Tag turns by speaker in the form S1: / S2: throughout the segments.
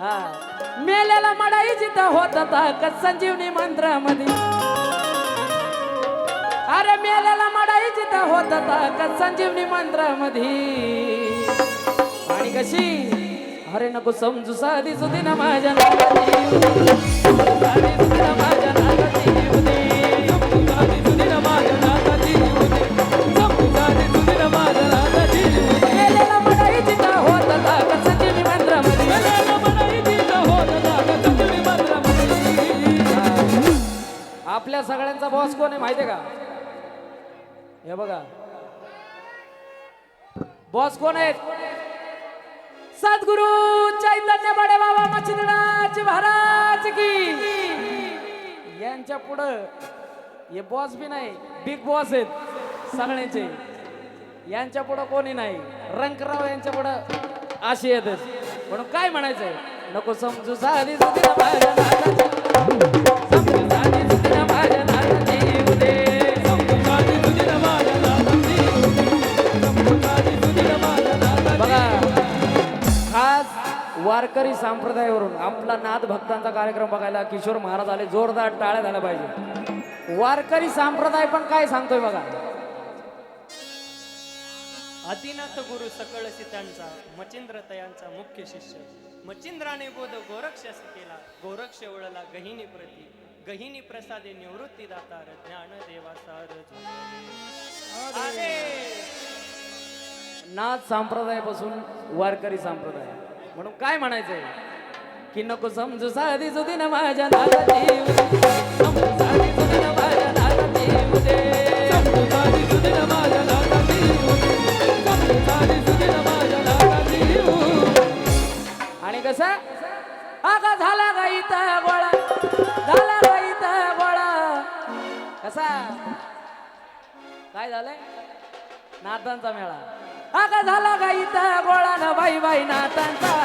S1: हा. मेल्याला मडाई जिथं होत होता का संजीवनी मंत्रामध्ये? अरे मेल्याला मडाई जिथं होत होता का संजीवनी मंत्रामध्ये? आणि कशी? अरे नको समजू साधी सुधी ना माझ्या गाड्यांचा बॉस कोण आहे माहितीये का? हे बघा. बॉस कोण आहेत? सद्गुरु चैतन्य बडे बाबा मच्छिंद्राची महाराज की. यांच्या पुढं हे बॉस बी नाही बिग बॉस आहेत सगळ्यांचे. यांच्या पुढं कोणी नाही रंकराव यांच्या पुढं आशी येत म्हणून काय म्हणायचंय? नको समजू साधी समजू साधी वारकरी संप्रदायावरून आपला नाथ भक्तांचा कार्यक्रम बघायला किशोर महाराज आले. जोरदार टाळ्या झाल्या पाहिजे. वारकरी संप्रदाय पण काय सांगतोय बघा.
S2: आदिनाथ गुरु सकळ सीतांचा मचिंद्र तयांचा मुख्य शिष्य. मचिंद्राने बोध गोरक्षस केला गोरक्ष वळला गहिनी प्रती. गहिनी प्रसादे निवृत्ती दातार ज्ञान देवा सार
S1: नाथ संप्रदायापासून वारकरी संप्रदाय. म्हणून काय म्हणायचंय? की नको समजू साधी सुधी ना माझ्या नादाची सुधी ना आणि कसं? अगं झाला का इथं गोळा? झाला का इथं गोळा? कसा? काय झालंय? नातांचा मेळा. अगं झाला का इथं गोळा न बाई बाई नातांचा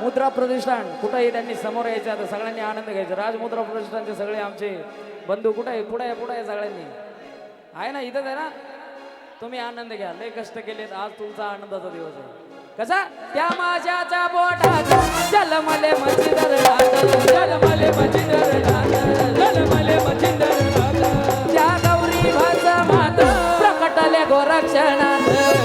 S1: मुद्रा प्रतिष्ठान कुठंही त्यांनी समोर यायचं आता सगळ्यांनी आनंद घ्यायचा. राज मुद्रा प्रतिष्ठानचे सगळे आमचे बंधू कुठे आहे पुढे आहे पुढे आहे सगळ्यांनी. आहे ना इथंच आहे ना? तुम्ही आनंद घ्या. लय कष्ट केलेत. आज तुमचा आनंदाचा दिवस आहे. कसा? त्या माझ्याच्या पोटात चल मले नाथ चल मले नाथ चल मले नाथ त्या गौरी भाचा मात प्रकटले गोरक्षणात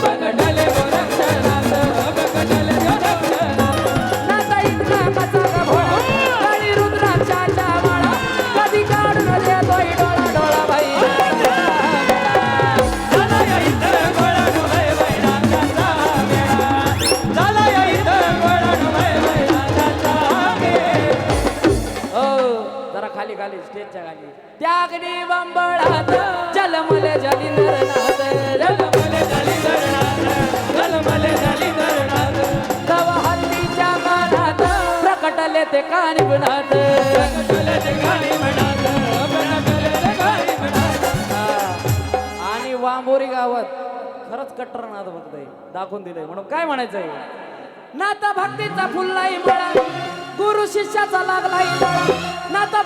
S1: खाली खाली त्यागडी बंबळात जलमले जलिंदर नाथ जलमले जलिंदर नाथ जलमले जलिंदर नाथ तव हल्लीच्या कानात प्रकटले ते कानी बनात प्रकटले ते कानी बनात प्रकटले ते कानी बनात आणि वांबोरी गावात खरंच कट्टर नाथ भक्त दाखवून दिलंय म्हणून. काय म्हणायचंय? नाता भक्तीचा फुललाही मळा. गुरु शिष्याचा लागलाही मळा. नाता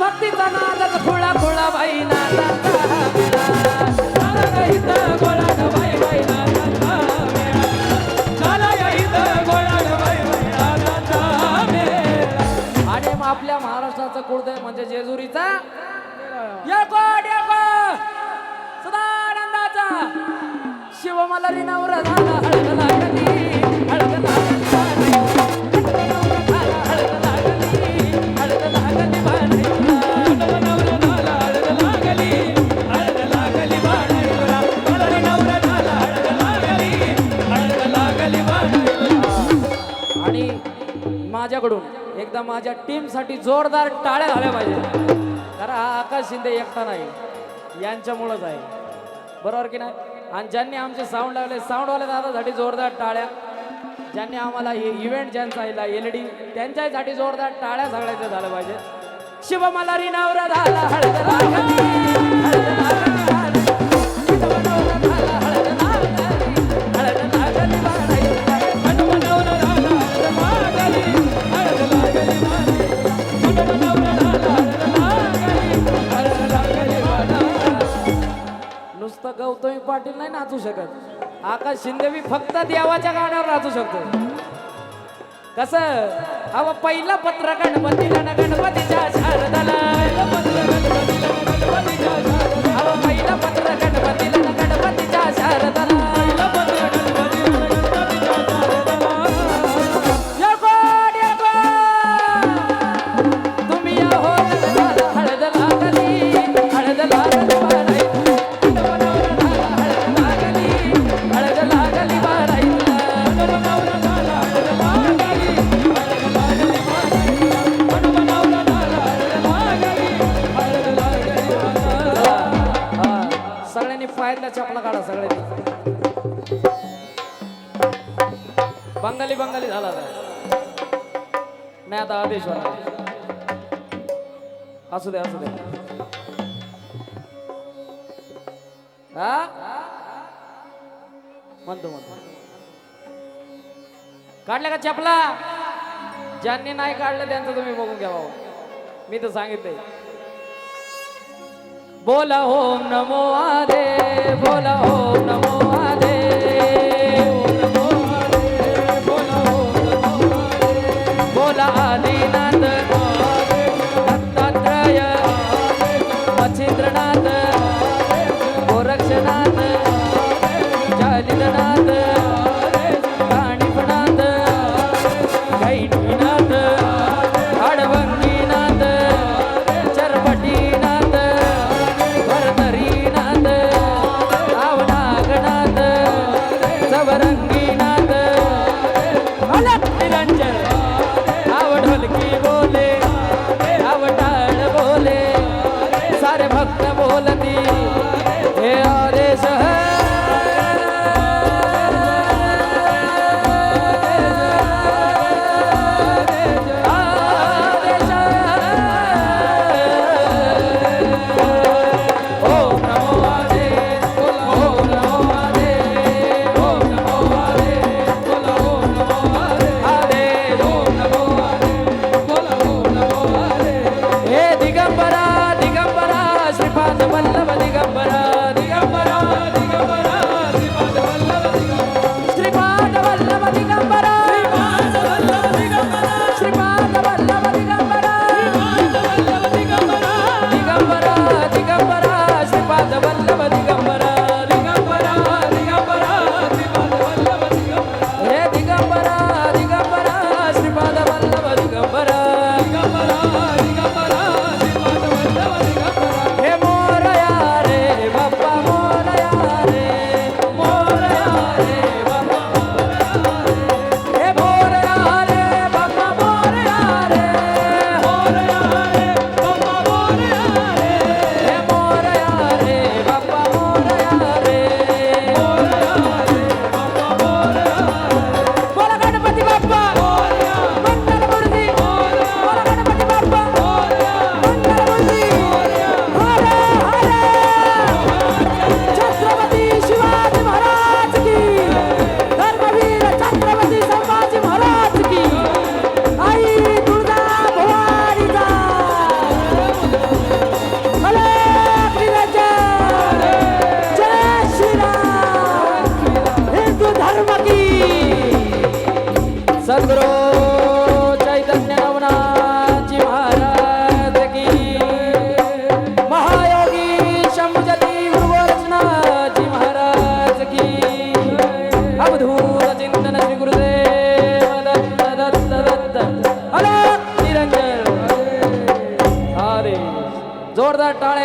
S1: कुळदैव म्हणजे जेजुरीचा येळकोट येळकोट सदानंदाचा शिवमलारी नवरा झाला हळद लागली हळद आणि माझ्याकडून एकदा माझ्या टीमसाठी जोरदार टाळ्या झाल्या पाहिजे. कारण हा आकाश शिंदे एकटा नाही यांच्यामुळंच आहे. बरोबर की नाही? आणि ज्यांनी आमचे साऊंड लावले साऊंडवाले दादासाठी जोरदार टाळ्या. ज्यांनी आम्हाला हे इव्हेंट ज्यांचा एल ई डी त्यांच्यासाठी जोरदार टाळ्या सगळ्याच्या झाल्या पाहिजे. शिवमला रिनावर झाला पाटील नाही नाचू शकत. आकाश शिंदेवी फक्त देवाच्या गाण्यावर नाचू शकतो. कसं? अव पहिला गणपती गण गणपती सगळ्यांनी पायरला चपला काढा सगळ्यांनी. बंगाली बंगाली झाला नाही आता आदेश वाला असू दे असू दे. म्हणतो म्हणतो. काढल्या का चपला? ज्यांनी नाही काढलं त्यांचं तुम्ही बघून घ्या भाऊ. मी तर सांगितलंय. બોલા ઓમ નમો આરે બોલા ઓમ નમો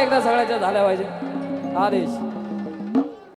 S1: एकदा सगळ्याच्या झाल्या पाहिजे. आदेश.